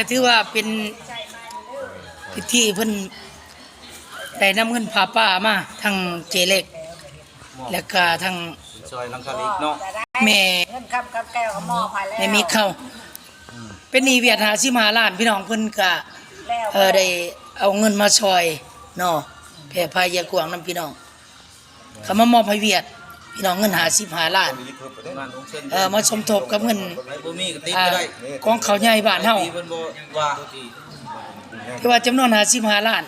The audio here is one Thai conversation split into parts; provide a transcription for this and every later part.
ก็ถือว่าเป็นพิธีเพิ่นได้นำเงินพาป้ามาทั้งเจเล็ก แล้วก็ทั้งซอยลังคาลิกเนาะแม่เงินคำกับแก้วกับหม้อไปแล้วแม่มีเข้าเป็นหนีเวียดหาสิมาล้านพี่น้องเพิ่นก็แล้วเออได้เอาเงินมาช่วยเนาะแผ่พายยากวางนํพี่น้องเขามามอบให้เวียด พี่น้องเงินหา15ล้านงานของเส้นเออมาสมทบกับเงินไอ้บ่มีก็ติดอ่าก็ได้ของเขาใหญ่บ้านเฮาที่เพิ่นบ่ว่าคือว่าจำนวน55ล้าน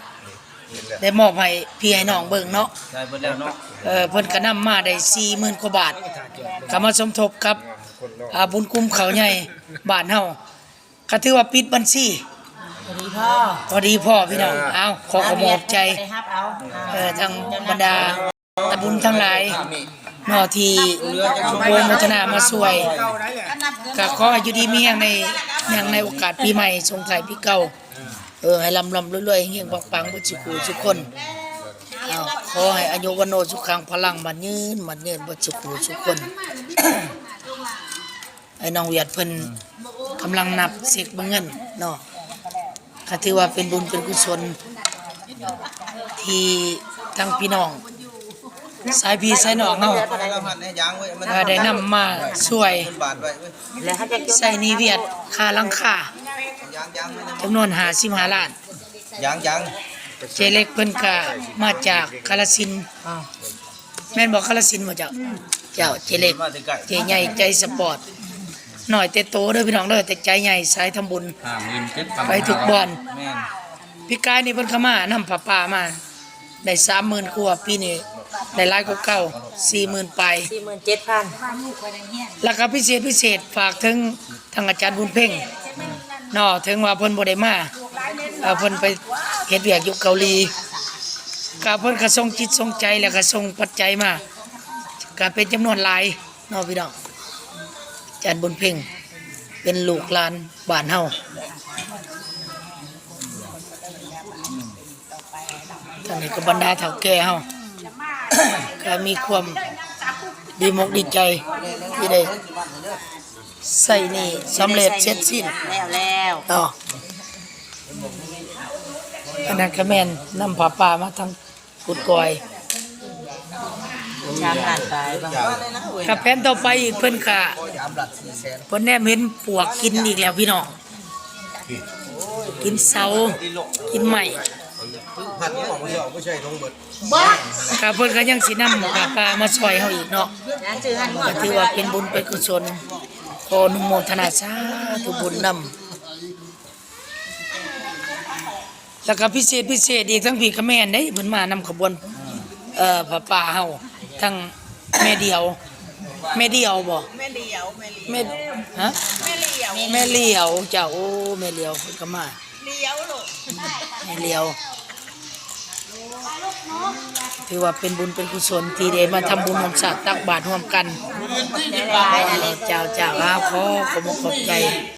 ได้มอบให้พี่ให้น้องเบิ่งเนาะได้เบิดแล้วเนาะเออเพิ่นก็นำมาได้40,000กว่าบาทก็มาสมทบกับอ่าบุญกุมเขาใหญ่บ้านเฮาก็ถือว่าปิดบัญชีสวัสดีพ่อพอดีพ่อพี่น้องเอาขอขมอบใจได้ฮับเอาเออทางบรรดาตะบุญทั้งหลาย เนอที่ชมโงพัฒนามาช่วยก็ขอให้อยู่ดีมีแห่งในแห่งในโอกาสปีใหม่สงไทายปีเก่า เออให้ลำลำรวยๆเฮียงปังบุจิกูทุกคนเอาขอให้อายุวันโนสุขังพลังมันยืนมันยืนบุจิกูทุกคนไอ้น้องเวียดเพิ่นกำลังนับเสกบิ่งเงินเนาะก็ถือว่าเป็นบุญเป็นกุศลที่ทั้งพี่น้อง สายพี่สายน้องเฮาพนักงานให้ยางไว้มันเอ่อได้นำมาช่วยบาทไว้เว้ยแล้วเขาจะใส่หนีเวียดค่าหลังคายางยางไว้นะจำนวน55ล้านยางยางเจเล็กเพิ่นก็มาจากกาฬสินธุ์แม่นบอกกาฬสินธุ์บ่เจ้าเจ้าเจเล็กมาถึงใกล้เจใหญ่ใจสปอร์ตหน่อยแต่โตเด้อพี่น้องเด้อแต่ใจใหญ่สายทำบุญไปทุกบอนแม่นพี่กายนี่เพิ่นเข้ามานำผ้าป่ามาได้30,000กว่าปีนี้ ได้หลายกว่าเก่า40,000ไป สี่หมื่นเจ็ดพันแล้วก็พิเศษพิเศษฝากถึงทางอาจารย์บุญเพ่งเนาะถึงว่าเพิ่นบ่ได้มาเอ่อเพิ่นไปเฮ็ดเวียกอยู่เกาหลีก็เพิ่นก็ส่งจิตส่งใจแล้วก็ส่งปัจจัยมาก็เป็นจำนวนหลายเนาะพี่น้องอาจารย์บุญเพ่ง เป็นลูกหลานบ้านเฮาตอนนี้ก็บรรดาเฒ่าแก่เฮา ก็มีความดีมกดีใจที่ได้ใส่นี่สำเร็จเสร็จสิ้นแล้วแล้วต่ออันนั้นก็แม่นนำผ้าป่ามาทั้งกุดกอยชามล้านไปบ้างกับแผนต่อไปอีกเพิ่นกะเพิ่นแนมเห็นปวกกินอีกแล้วพี่น้อง กินเสากินใหม่ ผัดของเดียวบ่ใช่ต้องเบิดกับเพิ่นก็ยังสินำผ้าป่ามาช่วยเฮาอีกเนาะนั่นชื่อหันหัวก็ถือว่าเป็นบุญเป็นกุศลขออนุโมทนาสาธุบุญนำแล้วก็พิเศษพิเศษอีกทั้งพี่กับแม่นได้เพิ่นมานำขบวนเอ่อพระป่าเฮาทั้งแม่เดียว แม่เดียวบ่แม่เลียวแม่เลียวแม่ฮะ แม่เลียวแม่เลี้ยวเจ้าโอ้แม่เลี้ยวเพิ่นก็มา เลียวลูกแม่เลี้ยว ถือว่าเป็นบุญเป็นกุศลที่ได้มาทำบุญร่วมชาติตักบาตรร่วมกันได้หลายอะไรเจ้าเจ้าอาขอขอบคุณขอบใจ